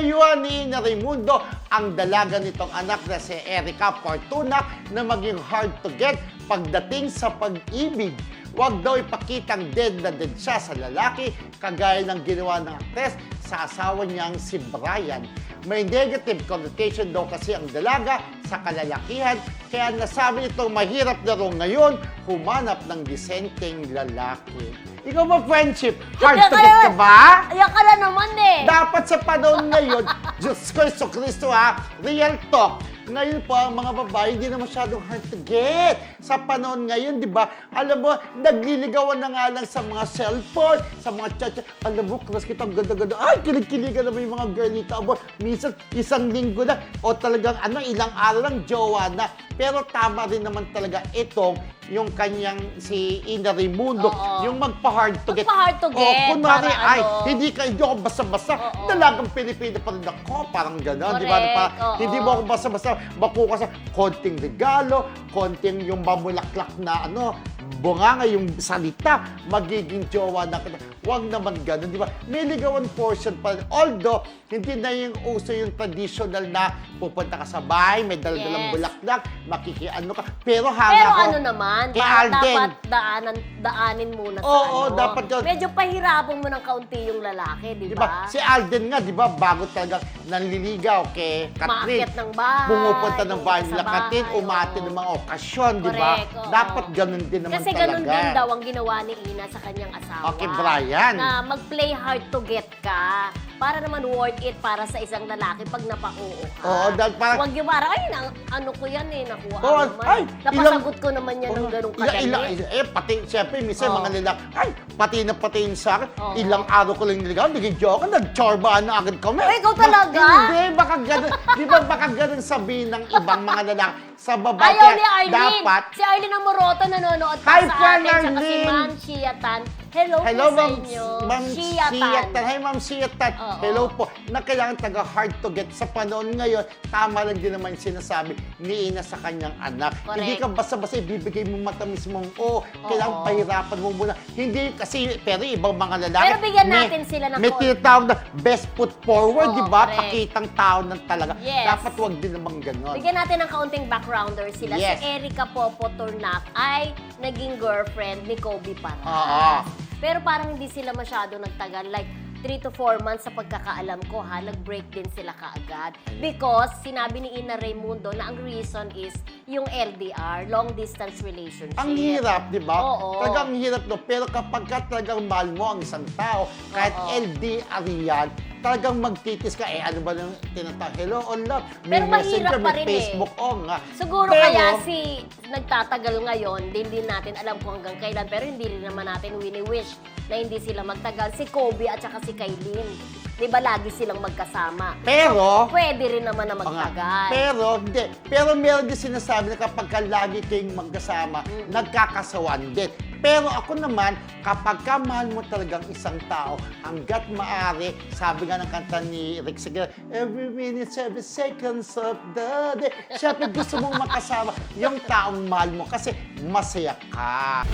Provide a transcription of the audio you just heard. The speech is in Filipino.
Pinayuhan ni Ina Raimundo ang dalaga nitong anak na si Erica Fortuna na maging hard to get pagdating sa pag-ibig. Huwag daw ipakitang dead na dead siya sa lalaki kagaya ng ginawa ng aktres sa asawa niyang si Brian. May negative connotation daw kasi ang dalaga sa kalalakihan kaya nasabi nito mahirap na raw ngayon humanap ng disenteng lalaki. Ikaw ba friendship? Hard to get ka ba? Ayan ka na naman eh. Dapat sa panahon ngayon, Diyos ko, Iso Kristo ha, real talk. Ngayon po, ang mga babae, hindi na masyadong hard to get. Sa panahon ngayon, di ba, alam mo, nagliligawan na nga lang sa mga cellphone, sa mga chat Alam mo, kras kita, ang ganda-ganda. Ay, kilig-kiligan na ba yung mga girl nito? Abo, minsan, isang linggo na, o talagang, ano, ilang araw lang, jowa na. Pero tama rin naman talaga itong yung kanyang si Ina Raimundo, Oo. yung magpa-hard to get. Magpa-hard to O, get, kunwari, para ay, ano. hindi ka, hindi ako basta-basta. Oo. Dalagang Pilipino pa rin ako, parang gano'n, di ba? Correct, oo. Hindi mo ako basta-basta, baku ka sa konting regalo, konting yung mamulaklak na ano, bunganga yung salita, magiging jowa na kita. Huwag naman gano'n, di ba? May ligawan portion pa. Although, hindi na yung uso yung traditional na pupunta ka sa bahay, may daladalang Yes. bulaklak, makikiano ka. Pero hanga Pero ko, ano naman, kay Alden. dapat daanan, daanin muna sa Oo, ano. dapat yun. Medyo pahirapan mo ng kaunti yung lalaki, di ba? ba? Si Alden nga, di ba, bago talaga nanliligaw kay Catherine. Maakyat ng bahay, Pumupunta ng bahay nila bahay, umati ng mga okasyon, di ba? Dapat ganun din naman Kasi talaga. ganun din daw ang ginawa ni Ina sa kanyang asawa. Okay, Brian. Na mag-play hard to get ka para naman worth it para sa isang lalaki pag napauo ka. Oo, dahil parang- Huwag yung parang, ay, na, ano ko yan eh, nakuha Oo, ko naman. ay, Napasagot ko naman yan ng Oo, ganong ilang- kadali. ilang- eh, pati, siyempre, minsan Oo. mga nila, ay, pati na pati yun sa akin, Oo. ilang araw ko lang niligaw, naging joke, nag-chorbaan na agad kami. Ay, ikaw talaga? Ba- Hindi, baka ganun, di ba baka ganun sabihin ng ibang mga lalaki sa babae. Ayaw Kaya ni Arlene. Dapat, Si Arlene Amoroto nanonood pa Hi, sa friend atin. Tsaka si Arlene. Ma'am Shiatan. Hello, Hello, po sa Ma'am inyo. Ma'am Shiatan. Siyatan. Hi, Ma'am Siyatan. Oo. Hello po. Na kailangan taga hard to get sa panahon ngayon. Tama lang din naman sinasabi ni Ina sa kanyang anak. Correct. Hindi ka basta-basta ibibigay mo matamis mong, oh, kailangan Oo. pahirapan mo muna. Hindi kasi, pero ibang mga lalaki. Pero bigyan may- natin sila ng May kon- tinatawag na best foot forward, Oo, di ba? correct. Pakitang tao ng talaga. Yes. Dapat wag din naman ganon. Bigyan natin ng kaunting backgrounder sila. Yes. Si Erica Popo Turnac ay naging girlfriend ni Kobe Paras. Oo. Pero parang hindi sila masyado nagtagal. Like, 3 to 4 months sa pagkakaalam ko ha, nag-break din sila kaagad. Because sinabi ni Ina Raimundo na ang reason is yung LDR, long distance relationship. Ang hirap, di ba? Oo. Talagang hirap no. Pero kapag ka talagang mahal mo ang isang tao, kahit Oo. LDR yan, talagang magtitis ka. Eh, ano ba nang tinatawag? Hello, on love. Pero mahirap pa rin eh. Facebook, oh nga. Siguro Pero, kaya si nagtatagal ngayon, din din natin alam kung hanggang kailan, pero hindi rin naman natin wini-wish na hindi sila magtagal. Si Kobe at saka si Kailin, di ba lagi silang magkasama? Pero, Pwede rin naman na Oo nga. magtagal. Pero, hindi. Pero meron din sinasabi na kapag ka lagi kayong magkasama, nagkakasawan din. Pero ako naman, kapag ka mahal mo talagang isang tao, hanggat maaari, sabi nga ng kanta ni Rick Sigel, every minute, every seconds of the day, syempre gusto mong makasama yung taong mahal mo kasi masaya ka.